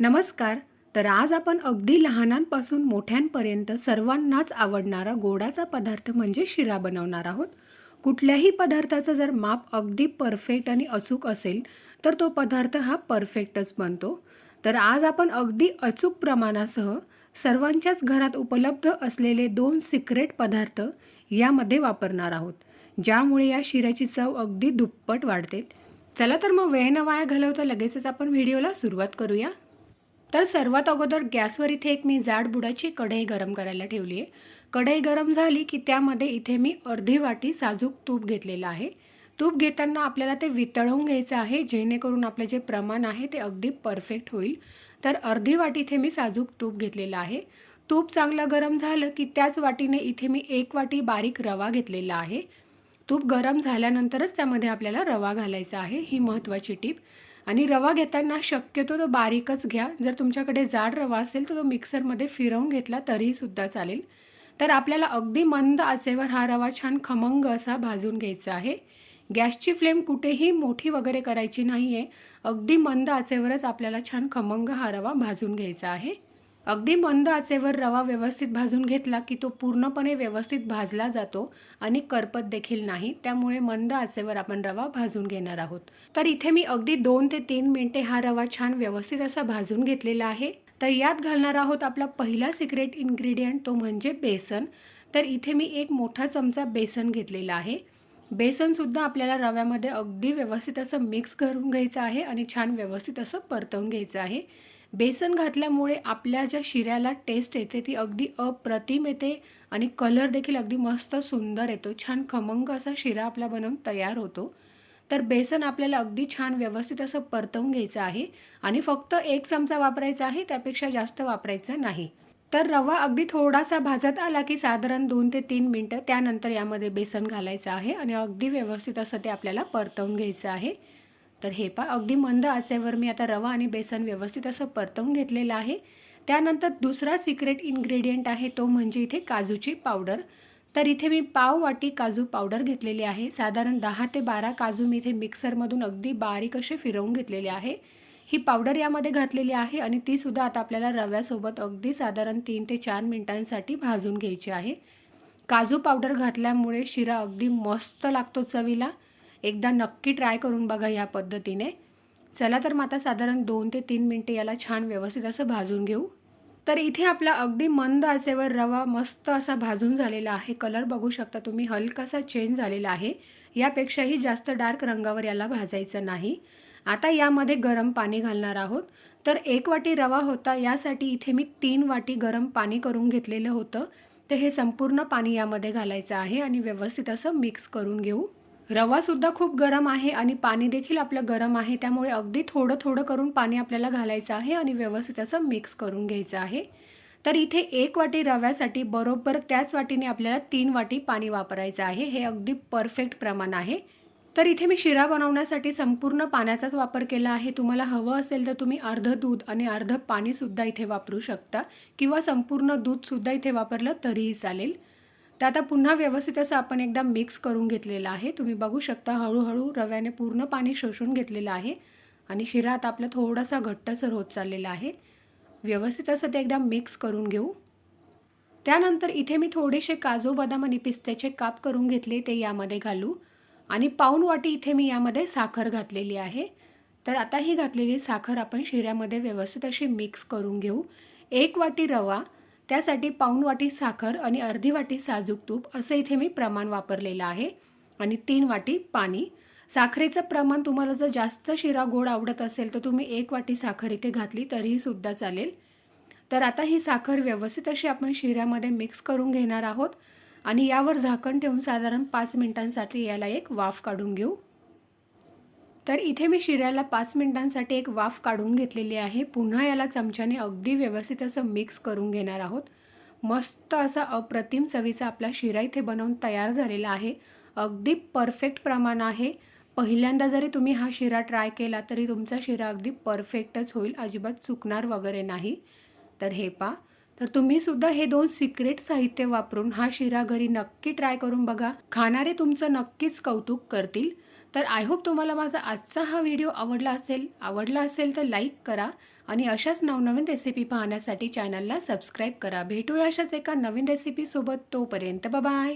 नमस्कार. तर आज आपण अगदी लहानांपासून मोठ्यांपर्यंत सर्वांनाच आवडणारा गोडाचा पदार्थ म्हणजे शिरा बनवणार आहोत. कुठल्याही पदार्थाचं जर माप अगदी परफेक्ट आणि अचूक असेल तर तो पदार्थ हा परफेक्टच बनतो. तर आज आपण अगदी अचूक प्रमाणासह सर्वांच्याच घरात उपलब्ध असलेले दोन सिक्रेट पदार्थ यामध्ये वापरणार आहोत ज्यामुळे या शिऱ्याची चव अगदी दुप्पट वाढते. चला तर मग वेळ न वाया घालवता लगेचच आपण व्हिडिओला सुरुवात करूया. तर सर्वात अगोदर गॅसवर इथे एक मी जाड बुडाची कढई गरम करायला ठेवली आहे कढई गरम झाली की त्यामध्ये इथे मी अर्धी वाटी साजूक तूप घेतलेलं आहे. तूप घेताना आपल्याला ते वितळवून घ्यायचं आहे जेणेकरून आपलं जे प्रमाण आहे ते अगदी परफेक्ट होईल. तर अर्धी वाटी इथे मी साजूक तूप घेतलेलं आहे. तूप चांगलं गरम झालं की त्याच वाटीने इथे मी एक वाटी बारीक रवा घेतलेला आहे. तूप गरम झाल्यानंतरच त्यामध्ये आपल्याला रवा घालायचा आहे ही महत्त्वाची टीप. आणि रवा घेताना शक्यतो तो बारीकच घ्या. जर तुमच्याकडे जाड रवा असेल तर तो मिक्सरमध्ये फिरवून घेतला तरीसुद्धा चालेल. तर आपल्याला अगदी मंद आचेवर हा रवा छान खमंग असा भाजून घ्यायचा आहे. गॅसची फ्लेम कुठेही मोठी वगैरे करायची नाही आहे अगदी मंद आचेवरच आपल्याला छान खमंग हा रवा भाजून घ्यायचा आहे. अगदी मंद आचेवर रवा व्यवस्थित भाजून घेतला की तो पूर्णपणे व्यवस्थित भाजला जातो आणि करपत देखील नाही त्यामुळे मंद आचेवर आपण रवा भाजून घेणार आहोत. तर इथे मी अगदी दोन ते तीन मिनिटे हा रवा छान व्यवस्थित असा भाजून घेतलेला आहे. तर यात घालणार आहोत आपला पहिला सिक्रेट इन्ग्रेडियंट तो म्हणजे बेसन. तर इथे मी एक मोठा चमचा बेसन घेतलेला आहे. बेसनसुद्धा आपल्याला रव्यामध्ये अगदी व्यवस्थित असं मिक्स करून घ्यायचं आहे आणि छान व्यवस्थित असं परतवून घ्यायचं आहे. बेसन घातल्यामुळे आपल्या ज्या शिऱ्याला टेस्ट येते ती अगदी अप्रतिम येते आणि कलर देखील अगदी मस्त सुंदर येतो. छान खमंग असा शिरा आपला बनवून तयार होतो. तर बेसन आपल्याला अगदी छान व्यवस्थित असं परतवून घ्यायचं आहे आणि फक्त एक चमचा वापरायचा आहे त्यापेक्षा जास्त वापरायचा नाही. तर रवा अगदी थोडासा भाजत आला की साधारण दोन ते तीन मिनटं त्यानंतर यामध्ये बेसन घालायचं आहे आणि अगदी व्यवस्थित असं ते आपल्याला परतवून घ्यायचं आहे. तर हे पा अगदी मंद आचेवर मी आता रवा आणि बेसन व्यवस्थित असं परतवून घेतलेलं आहे. त्यानंतर दुसरा सिक्रेट इन्ग्रेडियंट आहे तो म्हणजे इथे काजूची पावडर तर इथे मी पाव वाटी काजू पावडर घेतलेली आहे. साधारण दहा ते बारा काजू मी इथे मिक्सरमधून अगदी बारीक असे फिरवून घेतलेले आहे. ही पावडर यामध्ये घातलेली आहे आणि तीसुद्धा आता आपल्याला रव्यासोबत अगदी साधारण तीन ते चार मिनटांसाठी भाजून घ्यायची आहे. काजू पावडर घातल्यामुळे शिरा अगदी मस्त लागतो चवीला. एकदा नक्की ट्राय करून बघा या पद्धतीने. चला तर मग आता साधारण दोन ते तीन मिनटे याला छान व्यवस्थित असं भाजून घेऊ. तर इथे आपला अगदी मंद आचेवर रवा मस्त असा भाजून झालेला आहे. कलर बघू शकता तुम्ही हलकासा चेंज झालेला आहे. यापेक्षाही जास्त डार्क रंगावर याला भाजायचं नाही. आता यामध्ये गरम पाणी घालणार आहोत. तर एक वाटी रवा होता यासाठी इथे मी तीन वाटी गरम पाणी करून घेतलेलं होतं. तर हे संपूर्ण पाणी यामध्ये घालायचं आहे आणि व्यवस्थित असं मिक्स करून घेऊ. रवासुद्धा खूप गरम आहे आणि पाणी देखील आपलं गरम आहे. त्यामुळे अगदी थोडं थोडं करून पाणी आपल्याला घालायचं आहे आणि व्यवस्थित असं मिक्स करून घ्यायचं आहे. तर इथे एक वाटी रव्यासाठी बरोबर त्याच वाटीने आपल्याला तीन वाटी पाणी वापरायचं आहे. हे अगदी परफेक्ट प्रमाण आहे. तर इथे मी शिरा बनवण्यासाठी संपूर्ण पाण्याचाच वापर केला आहे. तुम्हाला हवं असेल तर तुम्ही अर्धं दूध आणि अर्धं पाणीसुद्धा इथे वापरू शकता किंवा संपूर्ण दूधसुद्धा इथे वापरलं तरीही चालेल. तर आता पुन्हा व्यवस्थित असं आपण एकदा मिक्स करून घेतलेलं आहे. तुम्ही बघू शकता हळूहळू रव्याने पूर्ण पाणी शोषून घेतलेलं आहे आणि शिरा आता आपला थोडासा घट्टसर होत चाललेला आहे. व्यवस्थित असं ते एकदा मिक्स करून घेऊ. त्यानंतर इथे मी थोडेसे काजू बदाम आणि पिस्त्याचे काप करून घेतले ते यामध्ये घालू. आणि पाऊण वाटी इथे मी यामध्ये साखर घातलेली आहे. तर आता ही घातलेली साखर आपण शिऱ्यामध्ये व्यवस्थित अशी मिक्स करून घेऊ. एक वाटी रवा त्यासाठी पाऊण वाटी साखर आणि अर्धी वाटी साजूक तूप असं इथे मी प्रमाण वापरलेलं आहे. आणि तीन वाटी पाणी. साखरेचं प्रमाण तुम्हाला जर जास्त शिरा गोड आवडत असेल तर तुम्ही एक वाटी साखर इथे घातली तरीही सुद्धा चालेल. तर आता ही साखर व्यवस्थित अशी आपण शिऱ्यामध्ये मिक्स करून घेणार आहोत. आणि यावर झाकण ठेवून साधारण पाच मिनिटांसाठी याला एक वाफ काढून घेऊ. तर इथे मी शिऱ्याला पाच मिनिटांसाठी एक वाफ काढून घेतलेली आहे. पुन्हा याला चमच्याने अगदी व्यवस्थित असं मिक्स करून घेणार आहोत. मस्त असा अप्रतिम चवीचा आपला शिरा इथे बनवून तयार झालेला आहे. अगदी परफेक्ट प्रमाण आहे. पहिल्यांदा जरी तुम्ही हा शिरा ट्राय केला तरी तुमचा शिरा अगदी परफेक्टच होईल. अजिबात चुकणार वगैरे नाही. तर हे पा तर तुम्हीसुद्धा हे दोन सिक्रेट साहित्य वापरून हा शिरा घरी नक्की ट्राय करून बघा. खाणारे तुमचं नक्कीच कौतुक करतील. तर आय होप तुम्हाला माझा आजचा हा व्हिडिओ आवडला असेल. आवडला असेल तर लाईक करा आणि अशाच नवनवीन रेसिपी पाहण्यासाठी चॅनलला सबस्क्राईब करा. भेटूया अशाच एका नवीन रेसिपीसोबत तोपर्यंत बाय